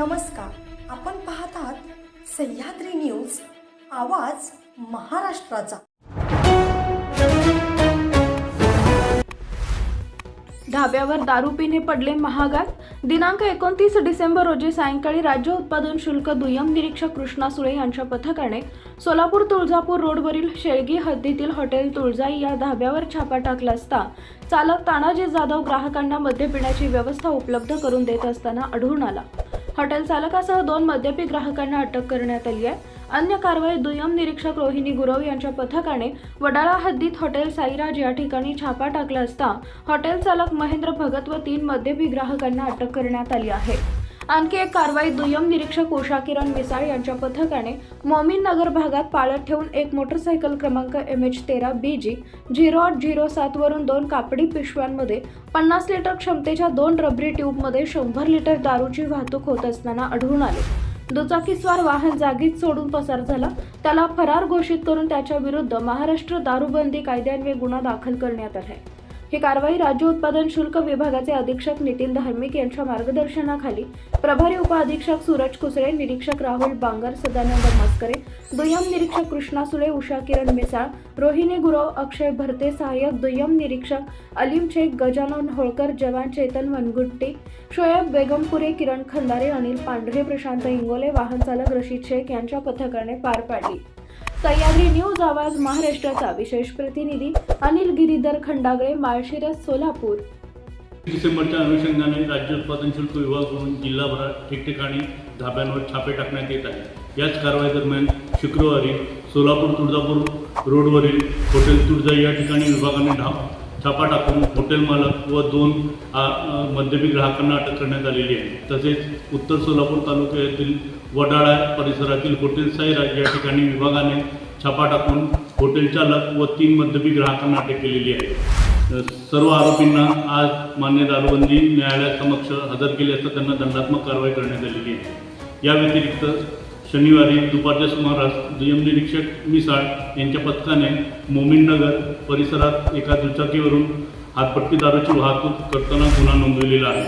नमस्कार. आपण पाहत आहात सह्याद्री न्यूज आवाज महाराष्ट्राचा. ढाब्यावर दारू पिणे पडले महागात. दिनांक एकोणतीस डिसेंबर रोजी सायंकाळी राज्य उत्पादन शुल्क दुय्यम निरीक्षक कृष्णा सुळे यांच्या पथकाने सोलापूर तुळजापूर रोडवरील शेळगी हद्दीतील हॉटेल तुळजाई या ढाब्यावर छापा टाकला असता चालक तानाजी जाधव ग्राहकांना मद्य पिण्याची व्यवस्था उपलब्ध करून देत असताना आढळून आला. हॉटेल चालकासह दोन मद्यपी ग्राहकांना अटक करण्यात आली आहे. अन्य कारवाई दुय्यम निरीक्षक रोहिणी गुरव यांच्या पथकाने वडाळा हद्दीत हॉटेल साईराज या ठिकाणी छापा टाकला असता हॉटेल चालक महेंद्र भगत व तीन मद्यपी ग्राहकांना अटक करण्यात आली आहे. आणखी एक कारवाई दुय्यम निरीक्षक उषा किरण मिसाळ यांच्या पथकाने मोमीन नगर भागात पाळत ठेवून एक मोटरसायकल क्रमांक एम एच तेरा बी जी झिरो आठ झिरो सातवरून दोन कापडी पिशव्यांमध्ये पन्नास लिटर क्षमतेच्या दोन रबरी ट्यूबमध्ये शंभर लिटर दारूची वाहतूक होत असताना आढळून आले. दुचाकीस्वार वाहन जागीच सोडून पसार झाला. त्याला फरार घोषित करून त्याच्या विरुद्ध महाराष्ट्र दारूबंदी कायद्यान्वये गुन्हा दाखल करण्यात आला आहे ही कारवाई राज्य उत्पादन शुल्क विभागाचे अधीक्षक नितीन धार्मिक यांच्या मार्गदर्शनाखाली प्रभारी उपअधीक्षक सूरज कुसळे निरीक्षक राहुल बांगर सदानंद मस्करे दुय्यम निरीक्षक कृष्णा सुळे उषा किरण मिसाळ रोहिणी गुरव अक्षय भरते सहाय्यक दुय्यम निरीक्षक अलीम शेख गजानन होळकर जवान चेतन वनगुट्टी शोएब बेगमपुरे किरण खंदारे अनिल पांढरे प्रशांत इंगोले वाहन चालक रशीद शेख यांच्या पथकाने पार पाडली. सह्याद्री न्यूज आवाज महाराष्ट्राचा विशेष प्रतिनिधी अनिल गिरीधर खंडागळे माळशिरस सोलापूर. डिसेंबरच्या अनुषंगाने राज्य उत्पादन शुल्क म्हणून जिल्हाभरात ठिकठिकाणी धाब्यांवर छापे टाकण्यात येत आहे याच कारवाई दरम्यान शुक्रवारी सोलापूर तुळजापूर रोडवरील हॉटेल तुळजा या ठिकाणी विभागाने धाव छापा टाकून हॉटेल मालक व दोन आ, मद्यपी ग्राहकांना अटक करण्यात आलेली आहे. तसेच उत्तर सोलापूर तालुक्यातील वडाळा परिसरातील हॉटेल साईराज या ठिकाणी विभागाने छापा टाकून हॉटेल चालक व तीन मद्यपी ग्राहकांना अटक केलेली आहे. सर्व आरोपींना आज मान्य दारूबंदी न्यायालयासमक्ष हजर केले असता त्यांना दंडात्मक कारवाई करण्यात आलेली आहे. या व्यतिरिक्त शनिवारी दुपारच्या सुमारास दुय्यम निरीक्षक मिसाळ यांच्या पथकाने मोमीननगर परिसरात एका दुचाकीवरून हातपट्टी दारूची वाहतूक करताना गुन्हा नोंदवलेला आहे.